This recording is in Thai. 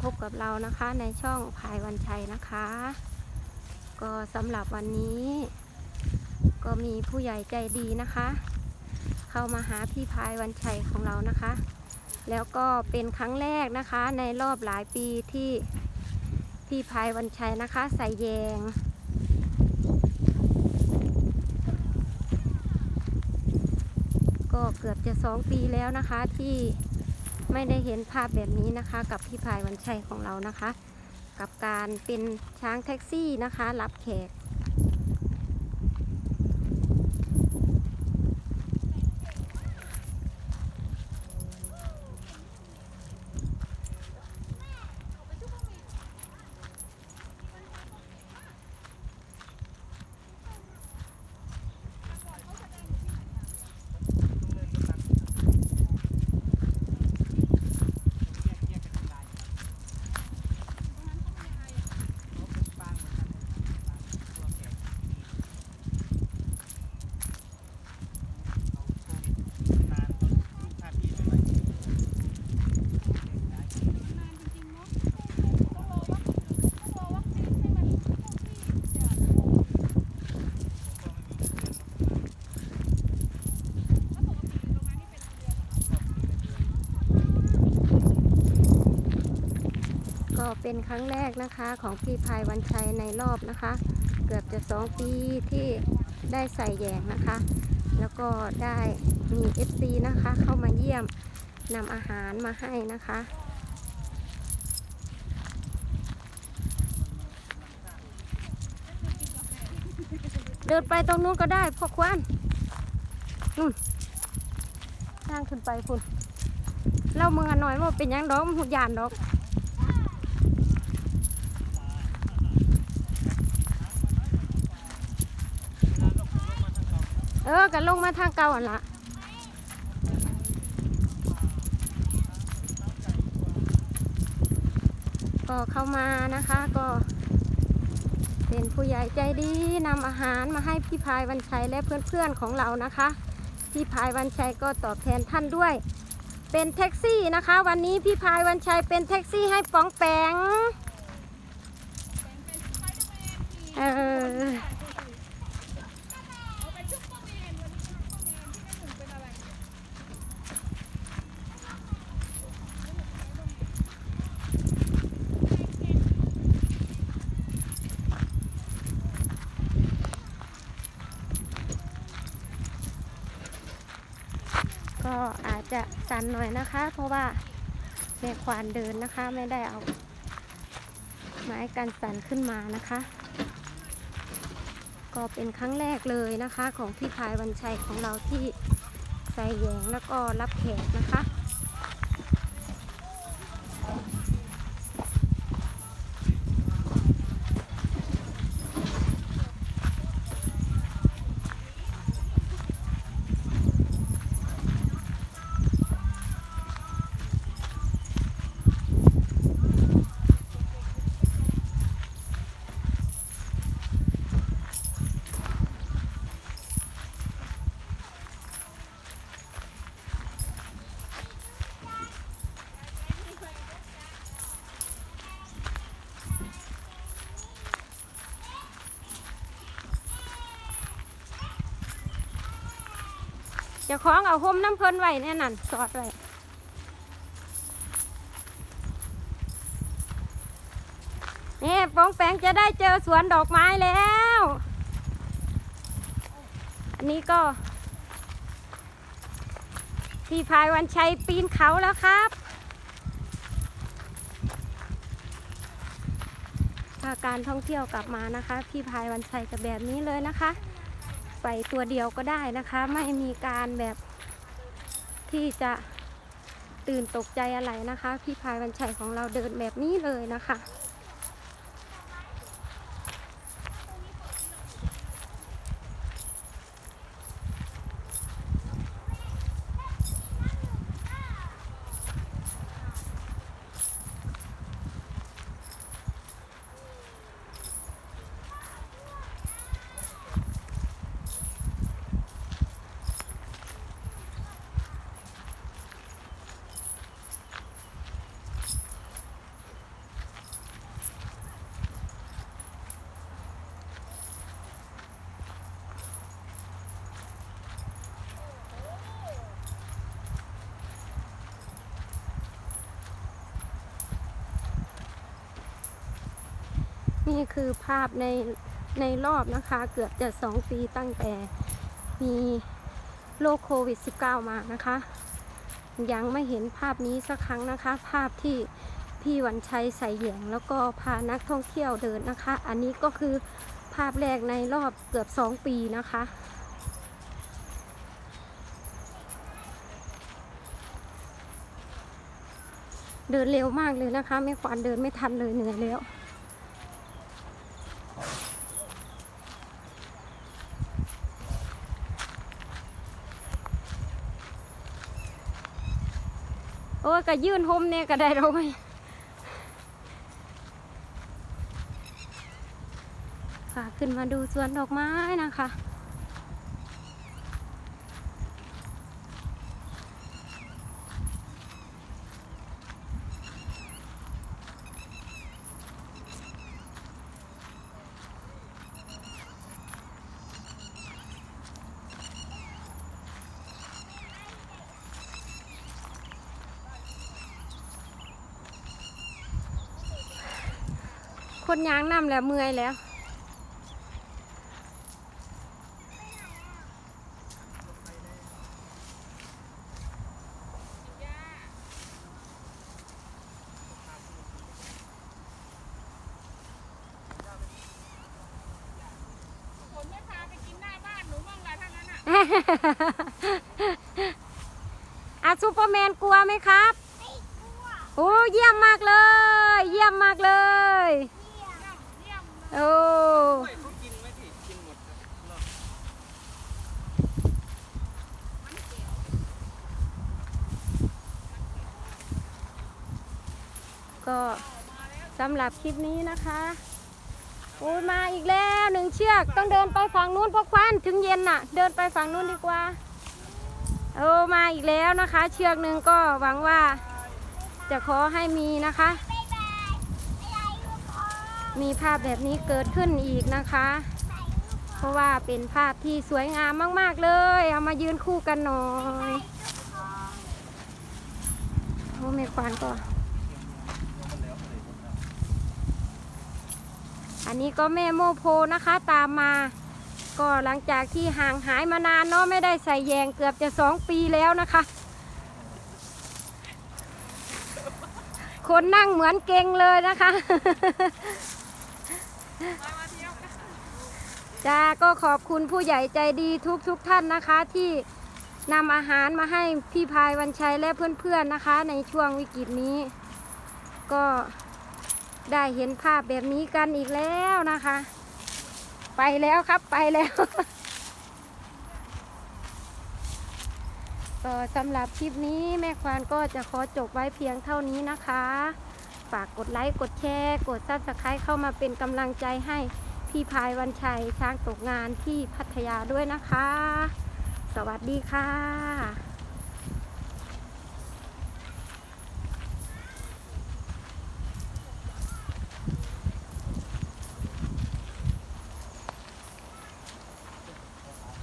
พบกับเรานะคะในช่องพายวันชัยนะคะ ก็สำหรับวันนี้ ก็มีผู้ใหญ่ใจดีนะคะ เข้ามาหาพี่พายวันชัยของเรานะคะ แล้วก็เป็นครั้งแรกนะคะในรอบหลายปีที่พี่พายวันชัยนะคะ ใส่แยงก็เกือบจะสองปีแล้วนะคะที่ ไม่ได้เห็นภาพแบบนี้นะคะ กับพี่พายวันชัยของเรานะคะ กับการเป็นช้างแท็กซี่นะคะ รับแขก เป็นครั้งแรกนะคะของพี่พายวันชัยในรอบนะคะ เกือบจะสองปีที่ได้ใส่แยงนะคะ แล้วก็ได้มี FC นะคะ เข้ามาเยี่ยมนำอาหารมาให้นะคะเดินไปตรงนู้นก็ได้พ่อควันนู่นสร้างขึ้นไปคุณเล่าเมืองหน่อยว่าเป็นยังดอกหุดยานดอก ออกันลงมาทางเก่าอะละก็เข้ามานะคะก็เป็นผู้ใหญ่ใจดีนำอาหารมาให้พี่พายวันชัยและเพื่อนๆของเรานะคะ พี่พายวันชัยก็ตอบแทนท่านด้วย เป็นแท็กซี่นะคะ วันนี้พี่พายวันชัยเป็นแท็กซี่ให้ป๋องแปงเออ ก็อาจจะสั่นหน่อยนะคะ เพราะว่าแม่ควานเดินนะคะ ไม่ได้เอา ไม้กันสั่นขึ้นมานะคะ ก็เป็นครั้งแรกเลยนะคะ ของพี่พายวันชัยของเราที่ใส่แยงแล้วก็รับแขกนะคะ จะคล้องเอาห่มน้ำเพลินไว้เนี่ยนั่นสอดไว้นี่ปองแปงจะได้เจอสวนดอกไม้แล้ว อันนี้ก็ พี่พายวันชัยปีนเขาแล้วครับถ้าการท่องเที่ยวกลับมานะคะ พี่พายวันชัยจะแบบนี้เลยนะคะ ไปตัวเดียวก็ได้นะคะ ไม่มีการแบบที่จะตื่นตกใจอะไรนะคะ พี่พายวันชัยของเราเดินแบบนี้เลยนะคะ นี่คือภาพในในรอบนะคะ เกือบจะสองปีตั้งแต่มีโรคโควิด -19 มานะคะ ยังไม่เห็นภาพนี้สักครั้งนะคะ ภาพที่พี่วันชัยใส่แหยงแล้วก็พานักท่องเที่ยวเดินนะคะ อันนี้ก็คือภาพแรกในรอบเกือบสองปีนะคะ เดินเร็วมากเลยนะคะ ไม่ควานเดินไม่ทันเลยเหนื่อยแล้ว อ้ยก็ยื่นห่มเนี่ยก็ได้เราไหมค่ะขึ้นมาดูสวนดอกไม้นะคะ คนยางน้ำแล้วเมื่อยแล้ว ผมไม่พาไปกินหน้าบ้านหนูบ้างละถ้างั้นอะ อาซูเปอร์แมนกลัวไหมครับ โอ้เยี่ยมมากเลย เยี่ยมมากเลยเยี่ยม โอ้ก็สำหรับคลิปนี้นะคะโอ้ยมาอีกแล้วหนึ่งเชือกต้องเดินไปฝั่งนู้นเพราะควันถึงเย็นน่ะ เดินไปฝั่งนู้นดีกว่าโอ้มาอีกแล้วนะคะ เชือกหนึ่งก็หวังว่า จะขอให้มีนะคะ มีภาพแบบนี้เกิดขึ้นอีกนะคะ เพราะว่าเป็นภาพที่สวยงามมาก ๆ เลย เอามายืนคู่กันหน่อยโอ้ไม่ควานก็อันนี้ก็แม่โมโพนะคะตามมา ก็หลังจากที่ห่างหายมานานเนาะไม่ได้ใส่แยงเกือบจะสองปีแล้วนะคะ คนนั่งเหมือนเก่งเลยนะคะ จ้าก็ขอบคุณผู้ใหญ่ใจดีทุกทุกท่านนะคะ ที่นำอาหารมาให้พี่พายวันชัยและเพื่อนๆนะคะ ในช่วงวิกฤตนี้ ก็ได้เห็นภาพแบบนี้กันอีกแล้วนะคะ ไปแล้วครับไปแล้วก็สำหรับคลิปนี้แม่ควานก็จะขอจบไว้เพียงเท่านี้นะคะ ฝากกดไลค์ กดแชร์ กดซับสไครต์เข้ามาเป็นกำลังใจให้ พี่พายวันชัยช้างตกงานที่พัทยาด้วยนะคะ สวัสดีค่ะ